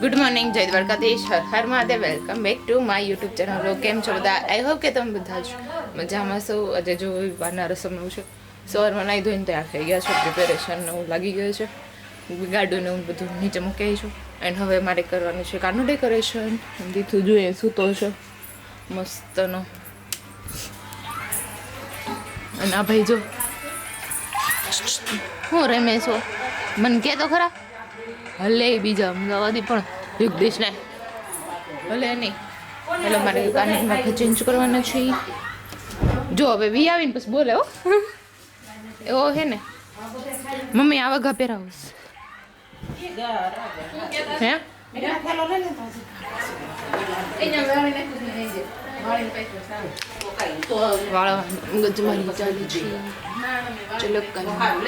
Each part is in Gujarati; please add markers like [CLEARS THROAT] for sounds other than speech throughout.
ગુડ મોર્નિંગ જય Dwarkadhish Har Har Mahadev welcome back to my YouTube channel કેમ છો બધા? આઈ હોપ કે તમે બધા જ મજામાં છો. આજે જો વારના રસમનું છે, સવારમાં નાહી ધોઈને તૈયાર થઈ ગયા છો. પ્રિપેરેશન એવું લાગી ગયું છે. ગાડું ને હું બધું નીચે મૂકી છું. એન્ડ હવે મારે કરવાનું છે કારનું ડેકોરેશન દીધું જોઈએ, સૂતો છે. મસ્તનો. અને આ ભાઈ જો હું રમે છો? મને કે તો ખરા. હલે બીજા અમદાવાદી પણ યુગદીશ ને હલે નહીં. એટલે મારે કાનમાં ચેન્જ કરવાના છે જો હવે વી આવીને પછી બોલે હો. એવો હે ને. મમ્મી, આવા ઘા પહેરાવસ હે? છે.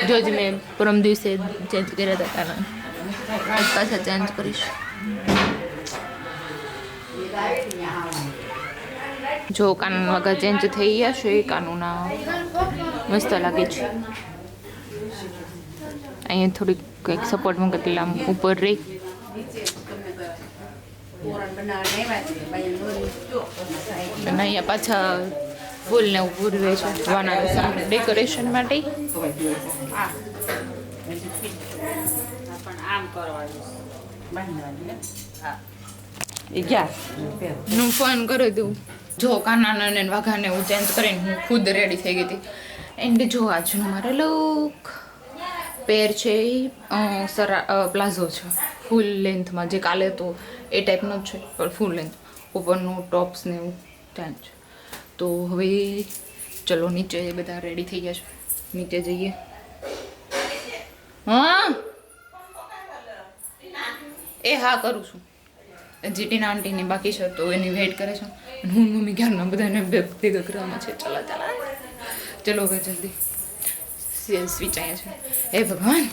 જો જ મેં પરમ દિવસે ચેન્જ કર્યા હતા આજ પાછા ચેન્જ કરીશ. જો કાનૂન વગર ચેન્જ થઈ ગયા છે, એ કાનૂના મસ્ત લાગે છે. અહીંયા થોડીક કંઈક સપોર્ટમાં કેટલી આમ ઉપર રહી. અને અહીંયા પાછા ફૂલને ઉભું રહે છે ડેકોરેશન માટે. હું. ફોન કર્યો તું જો કાનાના ને વાઘાને હું ચેન્જ કરીને હું ખુદ રેડી થઈ ગઈ હતી. એન્ડ જો આજનો મારો લુક પેર છે એ સરા પ્લાઝો છે. ફૂલ લેન્થમાં જે કાલે તો એ ટાઈપનો જ છે પણ ફૂલ લેન્થ ઉપરનું ટોપ્સ ને એવું ત્યાં જ તો હવે ચલો નીચે બધા રેડી થઈ ગયા છે. નીચે જઈએ. એ હા કરું છું. જીટીના આંટીની બાકી છે તો એની વેઇટ કરે છે. અને હું મમ્મી ક્યારના બધાને ભેગા કરવામાં છે. ચલો ચલા. ચલો હવે જલ્દી. સ્વિચ અહીંયા છે. હે ભગવાન.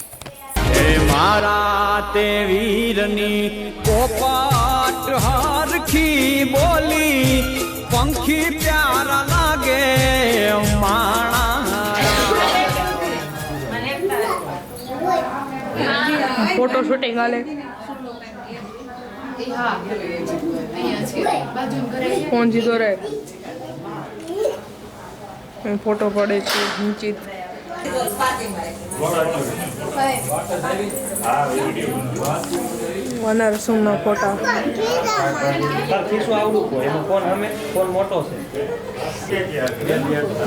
હે મારા તે વીરની કોપાટ હારખી બોલી પંખી પ્યારા લાગે માણા. ફોટો શૂટિંગ હાલે. હા અહીંયા ફોન જીધો રહે ફોટો પડે છે ફોટા.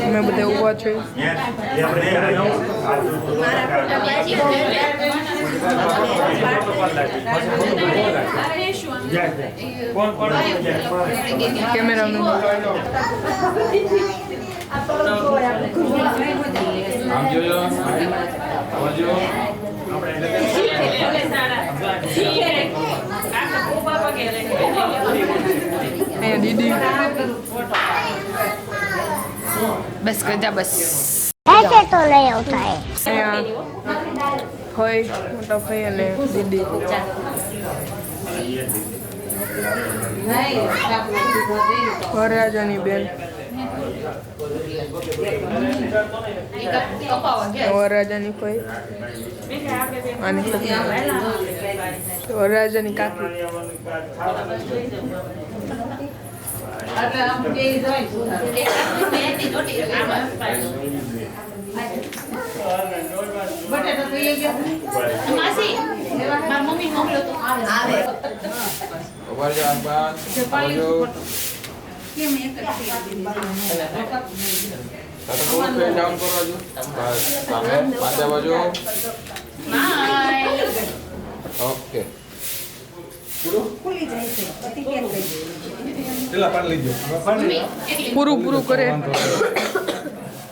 અમે બધા ઊભા છે. કેમેરાનું આમ જોજો સમજો દીદી. બસ કરતા બસ. તો હોય મોટા ભાઈ અને દીદી. વરરાજાની બેન. વરરાજાની કોઈ. અને વરરાજાની કાકી. માસી ઓકે પૂરું પૂરું કરે.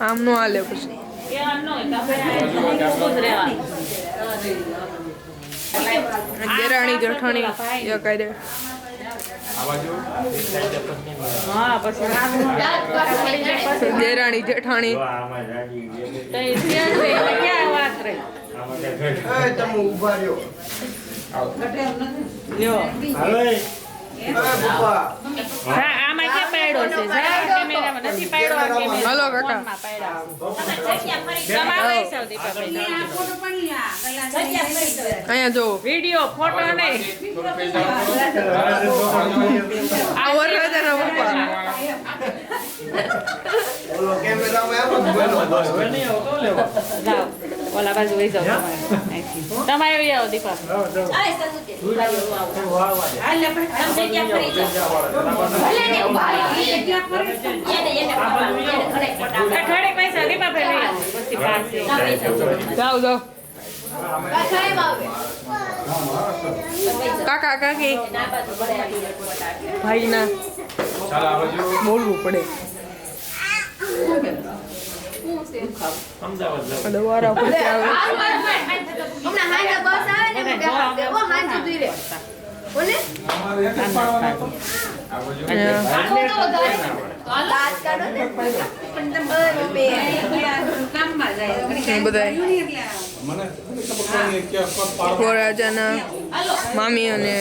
આમ નો હાલે પછી. દેરાણી જેઠાણી એ કાયદે. આ બાજુ દેરાણી જેઠાણી ઊભા રહ્યો પાડ્યો છે જરાય કેમેરામાં નથી પાડ્યો આ કેમેરા. હલો કાકા. અહીંયા જો. વીડિયો ફોટો નહીં. આ વરરાજાના બોલો હવે નહીં આવતો લેવા. ઓલા બાજુ વહી જાઓ તમારે. તમારે વહી આવો દીપા ઘરે પૈસા જાઓ જાઓ. કાકા કાકી. ભાઈ ના બોલવું પડે. અમદાવાદ જાવ. અને વારા પછી આવે હમણાં હાંજે બસ આવે ને હું બેઠા છે. ઓ, હાંજ સુધી રે. બોલે? દાંત કાઢો ને. પણ તમે બરોબર બે. એ બધા વરરાજાના મામી અને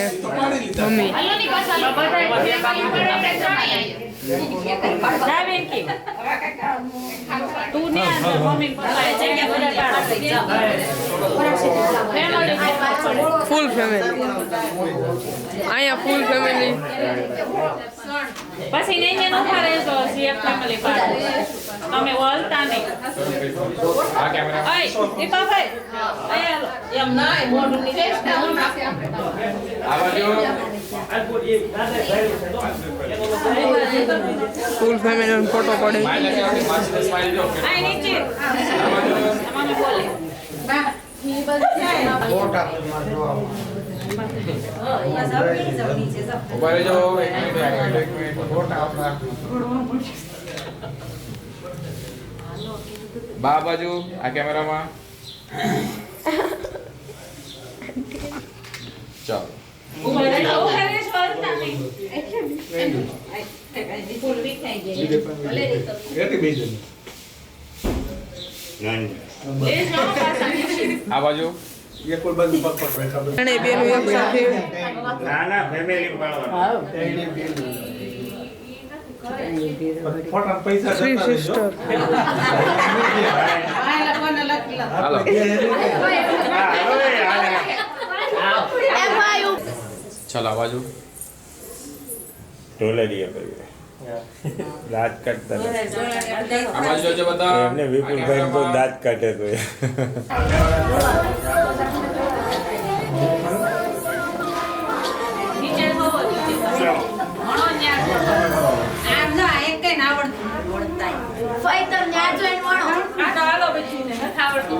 મમ્મી. તું ને મમ્મી પપ્પા ફૂલ ફેમિલી અહીંયા ફૂલ ફેમિલી પછી ને અહીંયા નોખા રહેજો સીએફ ફેમિલી પાડો તમે વળતા નહીં. ઓય દીપાભાઈ અહીંયા લો. એમ ના મોઢું ની આ કોઈ એક દાદા ભાઈ છે તો એનો ફૂલ ફેમિલી ફોટો પડે. બા બાજુ આ કેમેરામાં. ચાલો. ઊભા સિસ્ટર હાલો. ચાલો આ બાજુ. દઈએ કર્યું દાંત કાઢતા એમને વિપુલભાઈ તો દાંત કાઢે તો આવડતું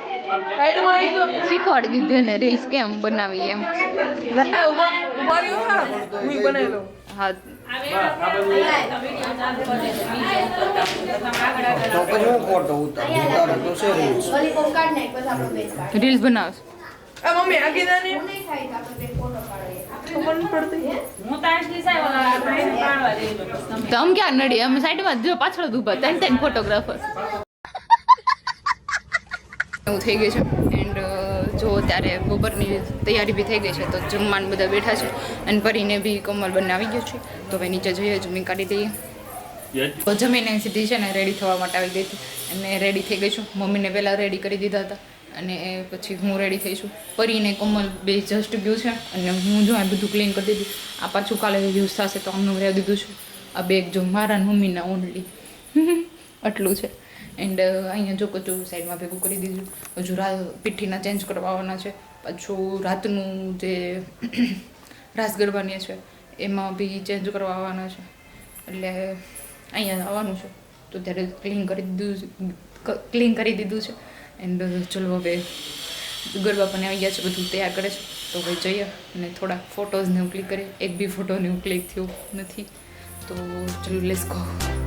શીખવાડી દીધું ને રીલ્સ કેમ બનાવી એમ હા. રીલ્સ બનાવશ મમ્મી આ કીધા ને હું નહીં ખાઈ તો આપણે બે ફોટો પાડીએ. ખબર નહીં પડતી હું તાજની સાહેબ ઓલા ભાઈને પાડવા જઈ રહ્યો છું. તો આમ ક્યાં નડી અમે સાઈડમાં જો પાછળ ઊભા ત્રણ ત્રણ ફોટોગ્રાફર એવું થઈ ગયું છે. એન્ડ જો ત્યારે બપોરની તૈયારી બી થઈ ગઈ છે, તો જમવાનું બધા બેઠા છે અને પરીને બી કમર આવી ગયો છે. તો હવે નીચે જઈએ જમી કાઢી દઈએ. તો જમીને સીધી છે ને રેડી થવા માટે આવી ગઈ હતી. અને રેડી થઈ ગઈ છું. મમ્મીને પહેલાં રેડી કરી દીધા હતા. અને પછી હું રેડી થઈ છું. પરીને કમલ બે જસ્ટ ગયું છે. અને હું જો આ બધું ક્લીન કરી દીધું. આ પાછું કાલે યુઝ થશે તો આમનું રહી દીધું છું આ બેગ જો મારા મમ્મીના ઓનલી [LAUGHS] આટલું છે. એન્ડ અહીંયા જો કચું સાઈડમાં ભેગું કરી દીધું. હજુ રા પીઠીના ચેન્જ કરવાના છે. પાછું રાતનું જે [CLEARS THROAT] રાસ ગરબાની છે, એમાં બી ચેન્જ કરવા આવવાના છે. એટલે અહીંયા આવવાનું છે. તો ત્યારે ક્લીન કરી દીધું ક્લીન કરી દીધું છે. એન્ડ ચલો હવે ગરબા પણ આવી ગયા છે, બધું તૈયાર કરે છે. તો હવે જઈએ અને થોડા ફોટોઝને હું ક્લિક કરીએ. એક બી ફોટોને હું ક્લિક થયું નથી. તો ચલો લેસ ગો